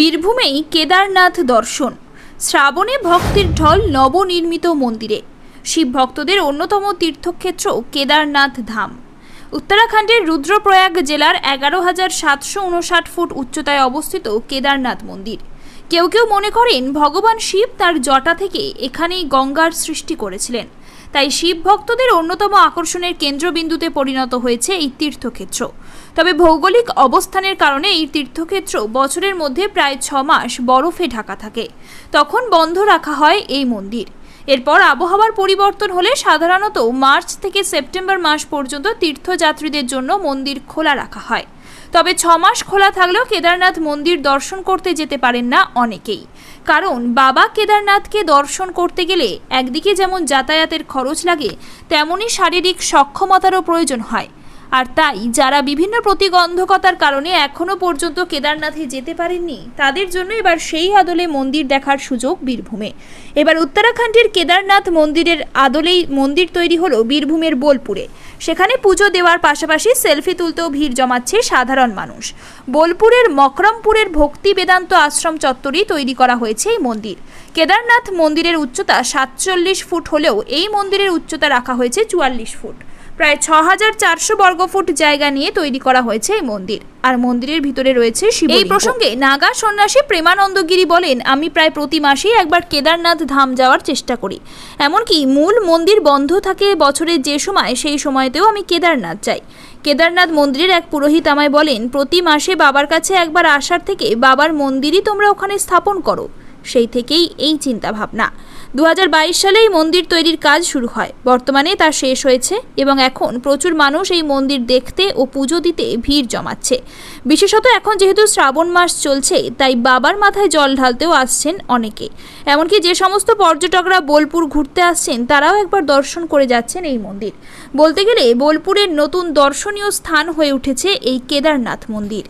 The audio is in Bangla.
বীরভূমেই কেদারনাথ দর্শন। শ্রাবণে ভক্তের ঢল নবনির্মিত মন্দিরে। শিব ভক্তদের অন্যতম তীর্থক্ষেত্র কেদারনাথ ধাম। উত্তরাখণ্ডের রুদ্রপ্রয়াগ জেলার এগারো হাজার সাতশো ফুট উচ্চতায় অবস্থিত কেদারনাথ মন্দির। কেউ কেউ মনে করেন ভগবান শিব তার জটা থেকে এখানেই গঙ্গার সৃষ্টি করেছিলেন। তাই শিব ভক্তদের অন্যতম আকর্ষণের কেন্দ্রবিন্দুতে পরিণত হয়েছে এই তীর্থক্ষেত্র। তবে ভৌগোলিক অবস্থানের কারণে এই তীর্থক্ষেত্র বছরের মধ্যে প্রায় ছ মাস বরফে ঢাকা থাকে। তখন বন্ধ রাখা হয় এই মন্দির। এরপর আবহাওয়ার পরিবর্তন হলে সাধারণত মার্চ থেকে সেপ্টেম্বর মাস পর্যন্ত তীর্থযাত্রীদের জন্য মন্দির খোলা রাখা হয়। তবে ছ মাস খোলা থাকলেও কেদারনাথ মন্দির দর্শন করতে যেতে পারেন না অনেকেই। কারণ বাবা কেদারনাথকে দর্শন করতে গেলে একদিকে যেমন যাতায়াতের খরচ লাগে তেমনই শারীরিক সক্ষমতারও প্রয়োজন হয়। আর তাই, যারা বিভিন্ন প্রতিবন্ধকতার কারণে এখনও পর্যন্ত কেদারনাথে যেতে পারেননি, তাদের জন্য এবার সেই আদলে মন্দির দেখার সুযোগ বীরভূমে। এবার উত্তরাখণ্ডের কেদারনাথ মন্দিরের আদলেই মন্দির তৈরি হলো বীরভূমের বোলপুরে। সেখানে পুজো দেওয়ার পাশাপাশি সেলফি তুলতেও ভিড় জমাচ্ছে সাধারণ মানুষ। বোলপুরের মকরমপুরের ভক্তি বেদান্ত আশ্রম চত্বরেই তৈরি করা হয়েছে এই মন্দির। কেদারনাথ মন্দিরের উচ্চতা সাতচল্লিশ ফুট হলেও এই মন্দিরের উচ্চতা রাখা হয়েছে চুয়াল্লিশ ফুট। প্রায় ছ হাজার চারশো বর্গফুট জায়গা নিয়ে তৈরি করা হয়েছে এই মন্দির। আর মন্দিরের ভিতরে রয়েছে শিব এই প্রসঙ্গে নাগা সন্ন্যাসী প্রেমানন্দগিরি বলেন, আমি প্রায় প্রতি মাসেই একবার কেদারনাথ ধাম যাওয়ার চেষ্টা করি। এমনকি মূল মন্দির বন্ধ থাকে বছরের যে সময়, সেই সময়তেও আমি কেদারনাথ যাই। কেদারনাথ মন্দিরের এক পুরোহিত আমায় বলেন, প্রতি মাসে বাবার কাছে একবার আসার থেকে বাবার মন্দিরই তোমরা ওখানে স্থাপন করো। সেই থেকেই এই চিন্তা ভাবনা দু সালে এই মন্দির তৈরির কাজ শুরু হয়। বর্তমানে তা শেষ হয়েছে এবং এখন প্রচুর মানুষ এই মন্দির দেখতে ও পুজো দিতে ভিড় জমাচ্ছে। বিশেষত এখন যেহেতু শ্রাবণ মাস চলছে, তাই বাবার মাথায় জল ঢালতেও আসছেন অনেকে। এমনকি যে সমস্ত পর্যটকরা বোলপুর ঘুরতে আসছেন, তারাও একবার দর্শন করে যাচ্ছেন এই মন্দির। বলতে গেলে বোলপুরের নতুন দর্শনীয় স্থান হয়ে উঠেছে এই কেদারনাথ মন্দির।